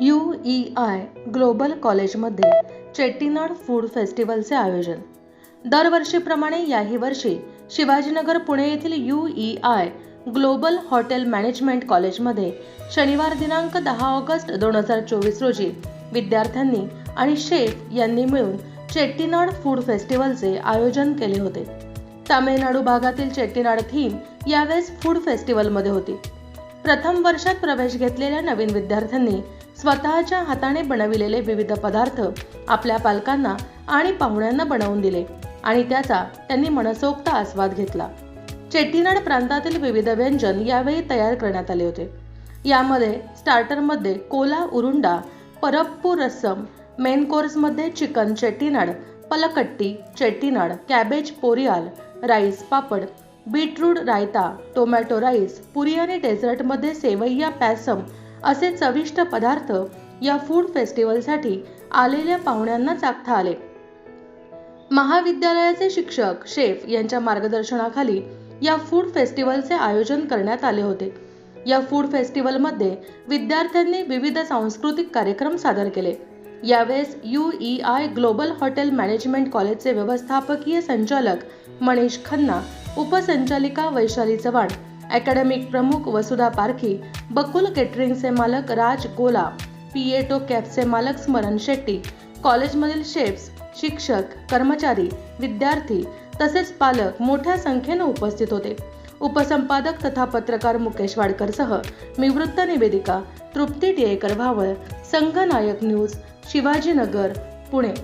You E I global कॉलेजमध्ये Chettinad food फेस्टिवलचे आयोजन. दरवर्षीप्रमाणे याही वर्षी शिवाजीनगर पुणे येथील U E I global hotel management कॉलेजमध्ये शनिवार दिनांक दहा ऑगस्ट दोन हजार चोवीस रोजी विद्यार्थ्यांनी आणि शेफ यांनी मिळून चेट्टीनाड फूड फेस्टिवलचे आयोजन केले होते. तामिळनाडू भागातील चेट्टीनाड थीम यावेळेस फूड फेस्टिवलमध्ये होती. प्रथम वर्षात प्रवेश घेतलेल्या नवीन विद्यार्थ्यांनी स्वतःच्या हाताने बनविलेले विविध पदार्थ आपल्या पालकांना आणि पाहुण्यांना बनवून दिले आणि त्याचा त्यांनी मनसोक्त आस्वाद घेतला. चेट्टीनाड प्रांतातील विविध व्यंजन यावेळी तयार करण्यात आले होते. यामध्ये स्टार्टरमध्ये कोला उरुंडा परप्पू रस्सम मेन कोर्समध्ये chicken Chettinad पलकट्टी Chettinad cabbage poriyal rice papad beetroot raita tomato rice puri आणि डेझर्टमध्ये सेवैया पॅसम असे चविष्ट पदार्थ या फूड फेस्टिवलसाठी आलेल्या पाहुण्यांना चाखता आले. महाविद्यालयाचे शिक्षक शेफ यांच्या मार्गदर्शनाखाली या फूड फेस्टिवलचे आयोजन करण्यात आले होते. या फूड फेस्टिवलमध्ये विद्यार्थ्यांनी विविध सांस्कृतिक कार्यक्रम सादर केले. यावेळेस U E I global hotel management कॉलेजचे व्यवस्थापकीय संचालक मनीष खन्ना उपसंचालिका वैशाली चव्हाण अकॅडमिक प्रमुख वसुधा पारखी बकुल केटरिंगचे मालक राज गोला पिएटो कॅफचे मालक स्मरण शेट्टी कॉलेजमधील शेफ्स शिक्षक कर्मचारी विद्यार्थी तसेच पालक मोठ्या संख्येनं उपस्थित होते. उपसंपादक तथा पत्रकार मुकेश वाडकरसह मी वृत्त निवेदिका तृप्ती टियेकर भावळ संघनायक न्यूज शिवाजीनगर पुणे.